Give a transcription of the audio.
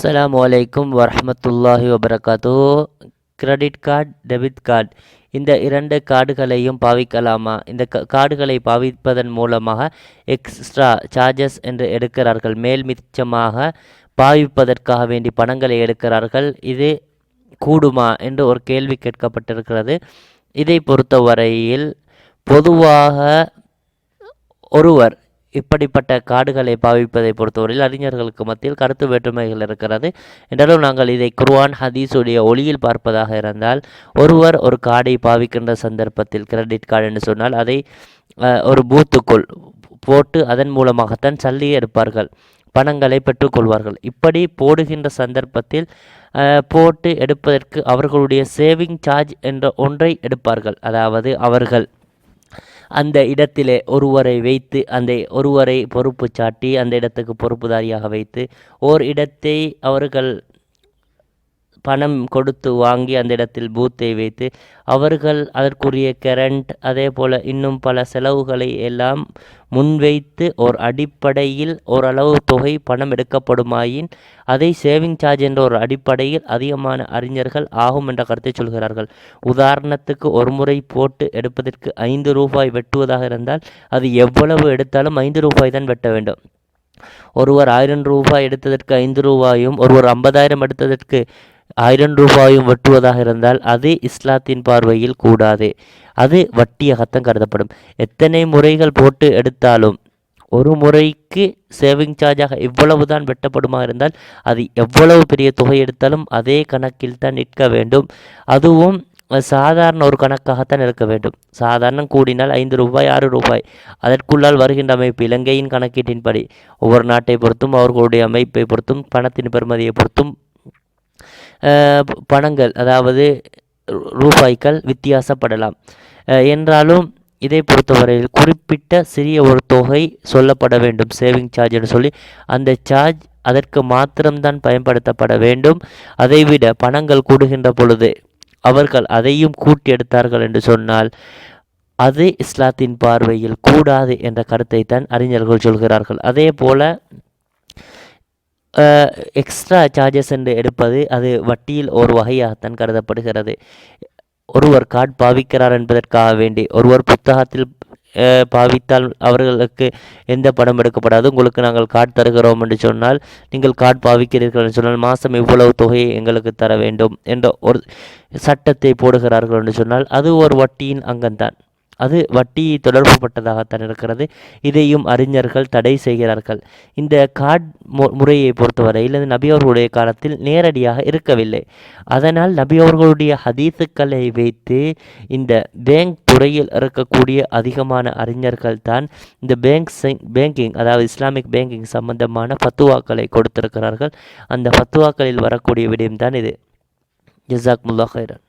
அஸ்லாம் அலைக்கும் வரமத்துல்லாஹி வபரகாத்தோ கிரெடிட் கார்டு டெபிட் கார்டு இந்த இரண்டு கார்டுகளையும் பாவிக்கலாமா? இந்த கார்டுகளை பாவிப்பதன் மூலமாக எக்ஸ்ட்ரா சார்ஜஸ் என்று எடுக்கிறார்கள். மேல் மிச்சமாக பாவிப்பதற்காக வேண்டி பணங்களை எடுக்கிறார்கள். இது கூடுமா என்று ஒரு கேள்வி கேட்கப்பட்டிருக்கிறது. இதை பொறுத்தவரையில் பொதுவாக ஒருவர் இப்படிப்பட்ட கார்டுகளை பாவிப்பதை பொறுத்தவரையில் அறிஞர்களுக்கு மத்தியில் கருத்து வேற்றுமைகள் இருக்கிறது. என்றாலும் நாங்கள் இதை குர்ஆன் ஹதீஸுடைய ஒளியில் பார்ப்பதாக இருந்தால் ஒருவர் ஒரு கார்டை பாவிக்கின்ற சந்தர்ப்பத்தில் கிரெடிட் கார்டு என்று சொன்னால் அதை ஒரு பூத்துக்குள் போட்டு அதன் மூலமாகத்தான் சல்லி எடுப்பார்கள் பணங்களை பெற்றுக்கொள்வார்கள். இப்படி போடுகின்ற சந்தர்ப்பத்தில் போட்டு எடுப்பதற்கு அவர்களுடைய சேவிங் சார்ஜ் என்ற ஒன்றை எடுப்பார்கள். அதாவது அவர்கள் அந்த இடத்திலே ஒருவரை வைத்து அந்த ஒருவரை பொறுப்பு சாட்டி அந்த இடத்துக்கு பொறுப்புதாரியாக வைத்து ஓர் இடத்தை அவர்கள் பணம் கொடுத்து வாங்கி அந்த இடத்தில் பூத்தை வைத்து அவர்கள் அதற்குரிய கரண்ட் அதே போல் இன்னும் பல செலவுகளை எல்லாம் முன்வைத்து ஓர் அடிப்படையில் ஓரளவு தொகை பணம் எடுக்கப்படுமாயின் அதை சேவிங் சார்ஜ் என்ற ஒரு அடிப்படையில் அதிகமான அறிஞர்கள் ஆகும் என்ற கருத்தை சொல்கிறார்கள். உதாரணத்துக்கு ஒரு முறை போட்டு எடுப்பதற்கு ஐந்து ரூபாய் வெட்டுவதாக இருந்தால் அது எவ்வளவு எடுத்தாலும் ஐந்து ரூபாய் தான் வெட்ட வேண்டும். ஒருவர் ஆயிரம் ரூபாய் எடுத்ததற்கு ஐந்து ரூபாயும் ஒருவர் ஐம்பதாயிரம் எடுத்ததற்கு ஆயிரம் ரூபாயும் வெட்டுவதாக இருந்தால் அது இஸ்லாத்தின் பார்வையில் கூடாது. அது வட்டியாகத்தான் கருதப்படும். எத்தனை முறைகள் போட்டு எடுத்தாலும் ஒரு முறைக்கு சேவிங் சார்ஜாக இவ்வளவு தான் வெட்டப்படுமா இருந்தால் அது எவ்வளவு பெரிய தொகை எடுத்தாலும் அதே கணக்கில் தான் நிற்க வேண்டும். அதுவும் சாதாரண ஒரு கணக்காகத்தான் இருக்க வேண்டும். சாதாரணம் கூடினால் ஐந்து ரூபாய் ஆறு ரூபாய். அதற்குள்ளால் வருகின்ற அமைப்பு இலங்கையின் கணக்கீட்டின்படி. ஒவ்வொரு நாட்டை பொறுத்தும் அவர்களுடைய அமைப்பை பொறுத்தும் பணத்தின் பெறுமதியை பொறுத்தும் பணங்கள் அதாவது ரூபாய்கள் வித்தியாசப்படலாம். என்றாலும் இதை பொறுத்தவரையில் குறிப்பிட்ட சிறிய ஒரு தொகை சொல்லப்பட வேண்டும் சேவிங் சார்ஜ் என்று சொல்லி. அந்த சார்ஜ் அதற்கு மாத்திரம்தான் பயன்படுத்தப்பட வேண்டும். அதைவிட பணங்கள் கூடுகின்ற பொழுது அவர்கள் அதையும் கூட்டி எடுத்தார்கள் என்று சொன்னால் அது இஸ்லாத்தின் பார்வையில் கூடாது என்ற கருத்தை தான் அறிஞர்கள் சொல்கிறார்கள். அதே போல எக்ஸ்ட்ரா சார்ஜஸ் என்று எடுப்பது அது வட்டியில் ஒரு வகையாகத்தான் கருதப்படுகிறது. ஒருவர் கார்டு பாவிக்கிறார் என்பதற்காக வேண்டி ஒருவர் புத்தகத்தில் பாவித்தால் அவர்களுக்கு எந்த படம் எடுக்கப்படாது. உங்களுக்கு நாங்கள் கார்டு தருகிறோம் என்று சொன்னால் நீங்கள் கார்டு பாவிக்கிறீர்கள் என்று சொன்னால் மாதம் இவ்வளவு தொகையை எங்களுக்கு தர வேண்டும் என்ற ஒரு சட்டத்தை போடுகிறார்கள் என்று சொன்னால் அது ஒரு வட்டியின் அங்கம்தான். அது வட்டி தொடர்புபட்டதாகத்தான் இருக்கிறது. இதையும் அறிஞர்கள் தடை செய்கிறார்கள். இந்த கார்ட் மு முறையை பொறுத்தவரையில் இது நபி அவர்களுடைய காலத்தில் நேரடியாக இருக்கவில்லை. அதனால் நபி அவர்களுடைய ஹதீஸுக்களை வைத்து இந்த பேங்க் துறையில் இருக்கக்கூடிய அதிகமான அறிஞர்கள் தான் இந்த பேங்க் பேங்கிங் அதாவது இஸ்லாமிக் பேங்கிங் சம்பந்தமான ஃபத்துவாக்களை கொடுத்திருக்கிறார்கள். அந்த ஃபத்துவாக்களில் வரக்கூடிய விடயம்தான் இது. ஜசாக் முல்லா ஹைரன்